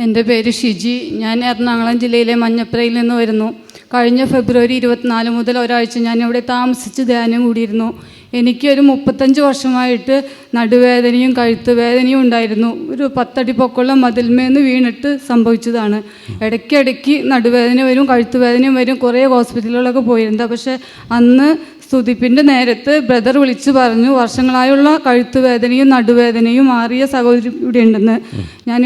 എന്റെ പേര് ഷിജി. ഞാൻ എറണാകുളം ജില്ലയിലെ മഞ്ഞപ്പുരയിൽ നിന്ന് വരുന്നു. കഴിഞ്ഞ ഫെബ്രുവരി ഇരുപത്തിനാല് മുതൽ ഒരാഴ്ച ഞാൻ ഇവിടെ താമസിച്ച് ധ്യാനം കൂടിയിരുന്നു. എനിക്കൊരു മുപ്പത്തഞ്ച് വർഷമായിട്ട് നടുവേദനയും കഴുത്ത് വേദനയും ഉണ്ടായിരുന്നു. ഒരു പത്തടി പൊക്കമുള്ള മതിൽമേന്ന് വീണിട്ട് സംഭവിച്ചതാണ്. ഇടയ്ക്കിടയ്ക്ക് നടുവേദന വരും കഴുത്ത് വേദനയും വരും. കുറേ ഹോസ്പിറ്റലുകളൊക്കെ പോയിരുന്നു. പക്ഷേ അന്ന് സ്തുതിപ്പിന്റെ നേരത്ത് ബ്രദർ വിളിച്ചു പറഞ്ഞു വർഷങ്ങളായുള്ള കഴുത്തുവേദനയും നടുവേദനയും മാറിയ സഹോദരി ഇവിടെ ഉണ്ടെന്ന്.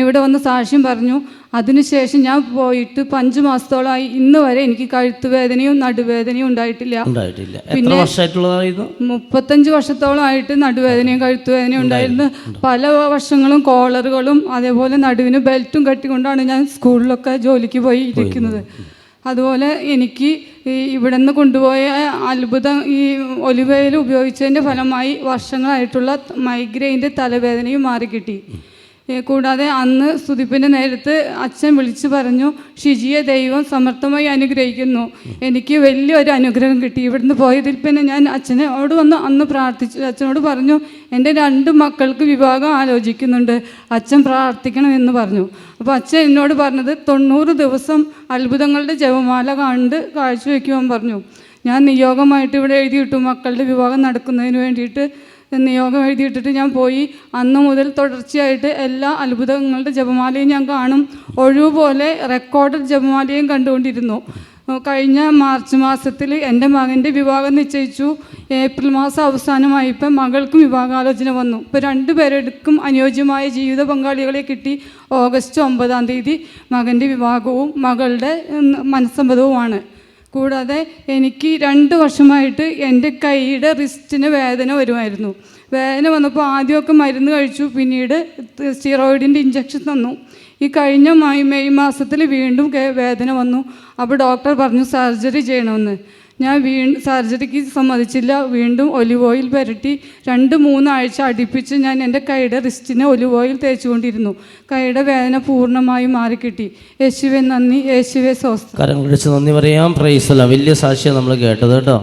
ഇവിടെ വന്ന് സാക്ഷ്യം പറഞ്ഞു അതിനുശേഷം ഞാൻ പോയിട്ട് ഇപ്പം അഞ്ച് മാസത്തോളമായി ഇന്ന് വരെ എനിക്ക് കഴുത്തുവേദനയും നടുവേദനയും ഉണ്ടായിട്ടില്ല. ഉണ്ടായിട്ടില്ല. വർഷമായിട്ടുള്ളതായിരുന്നു? മുപ്പത്തഞ്ച് വർഷത്തോളമായിട്ട് നടുവേദനയും കഴുത്തുവേദനയും ഉണ്ടായിരുന്നു. പല വർഷങ്ങളും കോളറുകളും അതേപോലെ നടുവിന് ബെൽറ്റും കെട്ടിക്കൊണ്ടാണ് ഞാൻ സ്കൂളിലൊക്കെ ജോലിക്ക് പോയി ഇരിക്കുന്നത്. അതുപോലെ എനിക്ക് ഈ ഇവിടെ നിന്ന് കൊണ്ടുപോയ അത്ഭുതം ഈ ഒലിവയിൽ ഉപയോഗിച്ചതിന്റെ ഫലമായി വർഷങ്ങളായിട്ടുള്ള മൈഗ്രെയിന്റെ തലവേദനയും മാറിക്കിട്ടി. കൂടാതെ അന്ന് സ്തുതിപ്പിന്റെ നേരത്ത് അച്ഛൻ വിളിച്ചു പറഞ്ഞു ഷിജിയെ ദൈവം സമർത്ഥമായി അനുഗ്രഹിക്കുന്നു. എനിക്ക് വലിയൊരു അനുഗ്രഹം കിട്ടി. ഇവിടുന്ന് പോയതിൽ പിന്നെ ഞാൻ അച്ഛനെ അച്ഛനോട് വന്ന് അന്ന് പ്രാർത്ഥിച്ചു. അച്ഛനോട് പറഞ്ഞു എന്റെ രണ്ട് മക്കൾക്ക് വിവാഹം ആലോചിക്കുന്നുണ്ട്. അച്ഛൻ പ്രാർത്ഥിക്കണം എന്ന് പറഞ്ഞു. അപ്പോൾ അച്ഛൻ എന്നോട് പറഞ്ഞത് തൊണ്ണൂറ് ദിവസം അത്ഭുതങ്ങളുടെ ജപമാല കണ്ട് കാഴ്ചവെക്കുവാൻ പറഞ്ഞു. ഞാൻ നിയോഗമായിട്ട് ഇവിടെ എഴുതിയിട്ടു മക്കളുടെ വിവാഹം നടക്കുന്നതിന് വേണ്ടിയിട്ട് നിയോഗം എഴുതിയിട്ടിട്ട് ഞാൻ പോയി. അന്ന് മുതൽ തുടർച്ചയായിട്ട് എല്ലാ അത്ഭുതങ്ങളുടെ ജപമാലയും ഞാൻ കാണും. ഒഴിവുപോലെ റെക്കോർഡഡ് ജപമാലയും കണ്ടുകൊണ്ടിരുന്നു. കഴിഞ്ഞ മാർച്ച് മാസത്തിൽ എന്റെ മകന്റെ വിവാഹം നിശ്ചയിച്ചു. ഏപ്രിൽ മാസം അവസാനമായപ്പോൾ മകൾക്കും വിവാഹാലോചന വന്നു. ഇപ്പോൾ രണ്ടുപേരെടുക്കും അനുയോജ്യമായ ജീവിത പങ്കാളികളെ കിട്ടി ഓഗസ്റ്റ് ഒമ്പതാം തീയതി മകന്റെ വിവാഹവും മകളുടെ മനസ്സമ്മതവുമാണ്. കൂടാതെ എനിക്ക് രണ്ട് വർഷമായിട്ട് എന്റെ കൈയുടെ റിസ്റ്റിന് വേദന വരുമായിരുന്നു. വേദന വന്നപ്പോൾ ആദ്യമൊക്കെ മരുന്ന് കഴിച്ചു പിന്നീട് സ്റ്റിറോയിഡിന്റെ ഇഞ്ചക്ഷൻ തന്നു. ഈ കഴിഞ്ഞ മെയ് മെയ് മാസത്തിൽ വീണ്ടും വേദന വന്നു. അപ്പോൾ ഡോക്ടർ പറഞ്ഞു സർജറി ചെയ്യണമെന്ന്. ഞാൻ വീ സർജറിക്ക് സമ്മതിച്ചില്ല. വീണ്ടും ഒലിവ് ഓയിൽ പുരട്ടി രണ്ട് മൂന്നാഴ്ച അടുപ്പിച്ച് ഞാൻ എന്റെ കൈയുടെ റിസ്റ്റിനെ ഒലിവ് ഓയിൽ തേച്ചുകൊണ്ടിരുന്നു. കൈയുടെ വേദന പൂർണമായും മാറിക്കിട്ടി. യേശുവെ നന്ദി. യേശുവെ സ്വസ്ഥ കരങ്ങൾ നന്ദി പറയാം. വലിയ സാക്ഷ്യം നമ്മൾ കേട്ടത് കേട്ടോ.